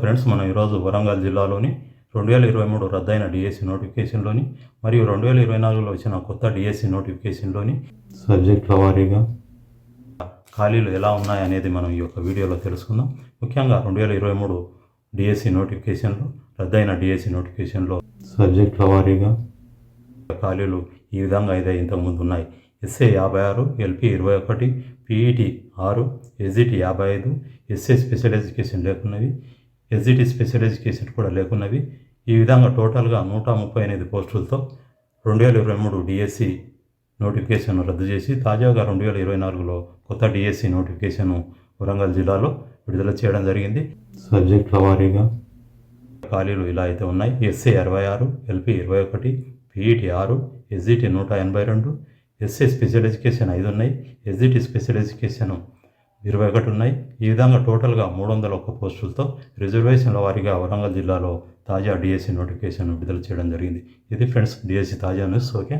Friends మనం ఈరోజు వరంగల్ జిల్లాలోని రెండు వేల ఇరవై మూడు రద్దయిన డిఎస్సి నోటిఫికేషన్లోని మరియు రెండు వేల ఇరవై నాలుగులో వచ్చిన కొత్త డిఎస్సి నోటిఫికేషన్లోని సబ్జెక్టుల వారీగా ఖాళీలు ఎలా ఉన్నాయనేది మనం ఈ యొక్క వీడియోలో తెలుసుకుందాం. ముఖ్యంగా రెండు వేల ఇరవై మూడు డిఎస్సి నోటిఫికేషన్లో రద్దయిన డిఎస్సి నోటిఫికేషన్లో సబ్జెక్టుల వారీగా ఖాళీలు ఈ విధంగా అయితే ఇంతకుముందు ఉన్నాయి. ఎస్ఏ యాభై ఆరు ఎల్పి ఇరవై ఒకటి పిఈటి ఆరు ఎస్జిటి యాభై ఐదు ఎస్ఏ స్పెషల్ ఎడ్యుకేషన్ లేకున్నవి ఎస్జిటి స్పెషల్ ఎడ్యుకేషన్ కూడా లేకున్నవి. ఈ విధంగా టోటల్గా నూట ముప్పై ఎనిమిది పోస్టులతో రెండు వేల ఇరవై మూడు డిఎస్సి నోటిఫికేషన్ రద్దు చేసి తాజాగా రెండు వేల ఇరవై నాలుగులో కొత్త డిఎస్సి నోటిఫికేషన్ వరంగల్ జిల్లాలో విడుదల చేయడం జరిగింది. సబ్జెక్టుల వారీగా ఖాళీలు ఇలా అయితే ఉన్నాయి. ఎస్ఏ అరవై ఆరు ఎల్పి ఇరవై ఒకటి పీఈటీ ఆరు ఎస్జిటి నూట ఎనభై రెండు ఎస్ఏ స్పెషల్ ఎడ్యుకేషన్ ఐదు ఉన్నాయి. ఎస్జిటి స్పెషల్ ఎడ్యుకేషన్ ఇరవై ఒకటి ఉన్నాయి. ఈ విధంగా టోటల్గా మూడు వందల ఒక్క పోస్టులతో రిజర్వేషన్ల వారీగా వరంగల్ జిల్లాలో తాజా డిఎస్సి నోటిఫికేషన్ విడుదల చేయడం జరిగింది. ఇది ఫ్రెండ్స్ డిఎస్సి తాజా న్యూస్. ఓకే.